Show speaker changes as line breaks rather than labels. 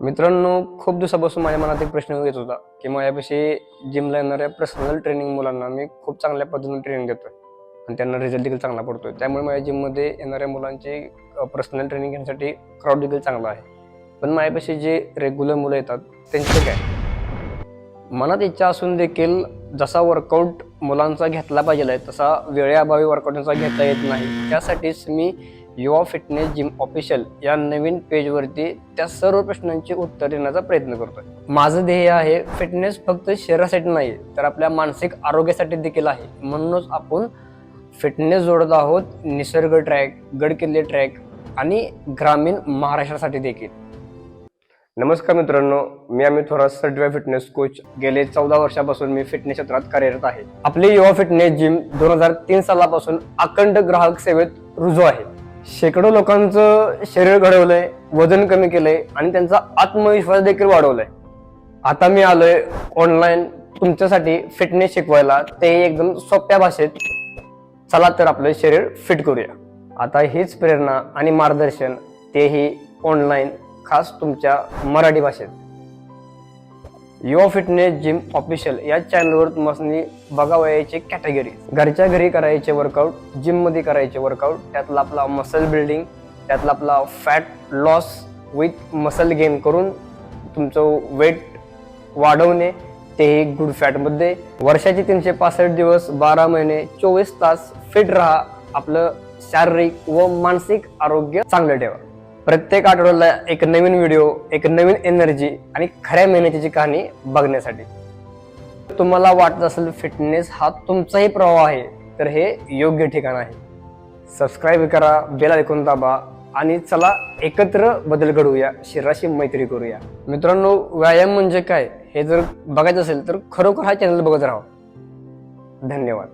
मित्रांनो खूप दिवसापासून माझ्या मनात एक प्रश्न येत होता की माझ्यापाशी जिमला येणाऱ्या पर्सनल ट्रेनिंग मुलांना मी खूप चांगल्या पद्धतीने ट्रेनिंग देतो आणि त्यांना रिझल्ट देखील चांगला पडतो त्यामुळे माझ्या जिममध्ये येणाऱ्या मुलांची पर्सनल ट्रेनिंग घेण्यासाठी क्राऊड देखील चांगला आहे. पण माझ्यापाशी जे रेग्युलर मुलं येतात त्यांचं काय? मनात इच्छा असून देखील जसा वर्कआउट मुलांचा घेतला पाहिजे तसा वेळेअभावी वर्कआउटचा घेता येत नाही. त्यासाठीच मी युवा फिटनेस जिम ऑफिशियल या नवीन पेजवरती त्या सर्व प्रश्नांची उत्तर देण्याचा प्रयत्न करतोय. माझं ध्येय आहे फिटनेस फक्त शरीरासाठी नाही तर आपल्या मानसिक आरोग्यासाठी देखील आहे. म्हणूनच आपण फिटनेस जोडत आहोत निसर्ग ट्रॅक गडकिल्ले ट्रॅक आणि ग्रामीण महाराष्ट्रासाठी देखील. नमस्कार मित्रांनो मी Amit Thorat certified fitness coach. गेले चौदा वर्षापासून मी फिटनेस क्षेत्रात कार्यरत आहे. आपली युवा फिटनेस जिम दोन हजार तीन सालापासून अखंड ग्राहक सेवेत रुजू आहे. शेकडो लोकांचं शरीर घडवलंय वजन कमी केलंय आणि त्यांचा आत्मविश्वास देखील वाढवलाय. आता मी आलोय ऑनलाईन तुमच्यासाठी फिटनेस शिकवायला. ते एकदम सोप्या भाषेत चला तर आपलं शरीर फिट करूया. आता हीच प्रेरणा आणि मार्गदर्शन तेही ऑनलाईन खास तुमच्या मराठी भाषेत. युवा फिटनेस जिम ऑफिशियल या चॅनलवर तुम्हाला बघावयाचे कॅटेगरी. घरच्या घरी करायचे वर्कआउट जिममध्ये करायचे वर्कआउट त्यातला आपला मसल बिल्डिंग त्यातला आपला fat loss with muscle gain करून तुमचं वेट वाढवणे तेही गुड फॅटमध्ये वर्षाचे तीनशे पासष्ट दिवस बारा महिने चोवीस तास फिट राहा. आपलं शारीरिक व मानसिक आरोग्य चांगलं ठेवा. प्रत्येक आठवड्याला एक नवीन व्हिडिओ एक नवीन एनर्जी आणि खऱ्या मेहनतीची कहाणी बघण्यासाठी. तुम्हाला वाटत असेल फिटनेस हा तुमचाही प्रवाह आहे तर हे योग्य ठिकाण आहे. सबस्क्राईब करा बेल ऐकून दाबा आणि चला एकत्र बदल घडवूया शरीराशी मैत्री करूया. मित्रांनो व्यायाम म्हणजे काय? हे जर बघायचं असेल तर खरोखर हा चॅनल बघत राहा. धन्यवाद.